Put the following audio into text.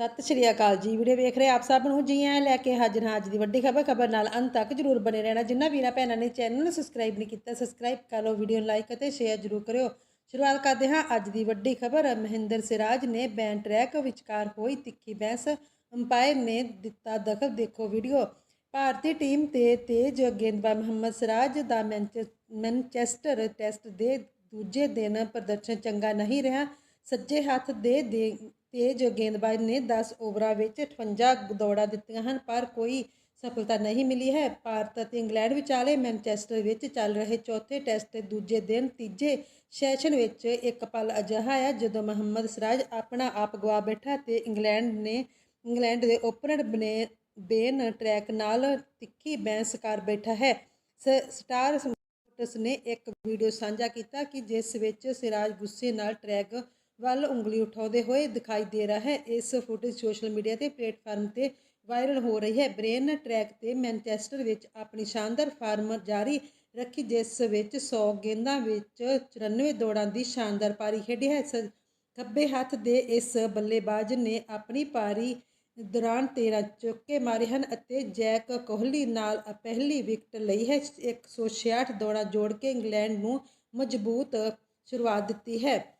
ਸਤਿ ਸ਼੍ਰੀ ਅਕਾਲ ਜੀ। ਵੀਡੀਓ ਵੇਖ ਰਹੇ ਆਪ ਸਭ ਨੂੰ? ਜੀ ਆਇਆਂ ਲੈ ਕੇ ਹਾਜ਼ਰ ਹਾਂ ਅੱਜ ਦੀ ਵੱਡੀ ਖਬਰ। ਖਬਰ ਨਾਲ ਅੰਤ ਤੱਕ ਜਰੂਰ ਬਣੇ ਰਹਿਣਾ। ਜਿੰਨਾ ਵੀਰਾਂ ਭੈਣਾਂ ਨੇ ਚੈਨਲ ਨੂੰ ਸਬਸਕ੍ਰਾਈਬ ਨਹੀਂ ਕੀਤਾ ਸਬਸਕ੍ਰਾਈਬ ਕਰ ਲਓ, ਵੀਡੀਓ ਨੂੰ ਲਾਈਕ ਅਤੇ ਸ਼ੇਅਰ ਜਰੂਰ ਕਰਿਓ। ਸ਼ੁਰੂਆਤ ਕਰਦੇ ਹਾਂ ਅੱਜ ਦੀ ਵੱਡੀ ਖਬਰ। ਮਹਿੰਦਰ ਸਿਰਾਜ ਨੇ ਬੈਨ ਟਰੈਕ ਵਿਚਕਾਰ ਹੋਈ ਤਿੱਖੀ ਬਹਿਸ। ਅੰਪਾਇਰ ਨੇ ਦਿੱਤਾ ਦਖਲ। ਦੇਖੋ ਵੀਡੀਓ। ਭਾਰਤੀ ਟੀਮ ਤੇ ਤੇਜ਼ ਗੇਂਦਬਾਜ਼ ਮੁਹੰਮਦ ਸਿਰਾਜ ਦਾ ਮੈਂਚੈ- ਮੈਨਚੈਸਟਰ ਟੈਸਟ ਦੇ ਦੂਜੇ ਦਿਨ ਪ੍ਰਦਰਸ਼ਨ ਚੰਗਾ ਨਹੀਂ ਰਿਹਾ। ਸੱਜੇ ਹੱਥ ਦੇ ਦੇ ਤੇਜ਼ ਗੇਂਦਬਾਜ਼ ਨੇ 10 ਓਵਰਾਂ ਵਿੱਚ 58 ਦੌੜਾਂ ਦਿੱਤੀਆਂ ਹਨ, ਪਰ ਕੋਈ ਸਫਲਤਾ ਨਹੀਂ ਮਿਲੀ ਹੈ। ਭਾਰਤ ਅਤੇ ਇੰਗਲੈਂਡ ਵਿਚਾਲੇ ਮੈਨਚੈਸਟਰ ਵਿੱਚ ਚੱਲ ਰਹੇ ਚੌਥੇ ਟੈਸਟ ਦੇ ਦੂਜੇ ਦਿਨ ਤੀਜੇ ਸੈਸ਼ਨ ਵਿੱਚ ਇੱਕ ਪਲ ਅਜਿਹਾ ਆਇਆ, ਜਦੋਂ ਮੁਹੰਮਦ ਸਿਰਾਜ ਆਪਣਾ ਆਪ ਗਵਾ ਬੈਠਾ ਤੇ ਇੰਗਲੈਂਡ ਨੇ, ਇੰਗਲੈਂਡ ਦੇ ਓਪਨਰ ਬਨੇ, ਬੇਨ ਟਰੈਕ ਨਾਲ ਤਿੱਖੀ ਬੈਂਸ ਕਰ ਬੈਠਾ ਹੈ। ਸ- ਸਟਾਰ ਸਪੋਰਟਸ ਨੇ ਇੱਕ ਵੀਡੀਓ ਸਾਂਝਾ ਕੀਤਾ ਕਿ ਜਿਸ ਵਿੱਚ ਸਿਰਾਜ ਗੁੱਸੇ ਨਾਲ ਟਰੈਕ ਵੱਲ ਉਂਗਲੀ ਉਠਾਉਂਦੇ ਹੋਏ ਦਿਖਾਈ ਦੇ ਰਿਹਾ ਹੈ। ਇਸ ਫੁਟੇਜ ਸੋਸ਼ਲ ਮੀਡੀਆ ਤੇ ਪਲੇਟਫਾਰਮ ਤੇ ਵਾਇਰਲ ਹੋ ਰਹੀ ਹੈ। ਬ੍ਰੇਨ ਟਰੈਕ ਤੇ ਮੈਨਚੈਸਟਰ ਵਿੱਚ ਆਪਣੀ ਸ਼ਾਨਦਾਰ ਫਾਰਮ ਜਾਰੀ ਰੱਖੀ, ਜਿਸ ਵਿੱਚ 100 ਗੇਂਦਾਂ ਵਿੱਚ 94 ਦੌੜਾਂ ਦੀ ਸ਼ਾਨਦਾਰ ਪਾਰੀ ਖੇਡੀ ਹੈ। ਸ- ਖੱਬੇ ਹੱਥ ਦੇ ਇਸ ਬੱਲੇਬਾਜ਼ ਨੇ ਆਪਣੀ ਪਾਰੀ ਦੌਰਾਨ 13 ਚੌਕੇ ਮਾਰੇ ਹਨ ਅਤੇ ਜੈਕ ਕੋਹਲੀ ਨਾਲ ਪਹਿਲੀ ਵਿਕਟ ਲਈ ਹੈ। 166 ਦੌੜਾਂ ਜੋੜ ਕੇ ਇੰਗਲੈਂਡ ਨੂੰ ਮਜ਼ਬੂਤ ਸ਼ੁਰੂਆਤ ਦਿੱਤੀ ਹੈ।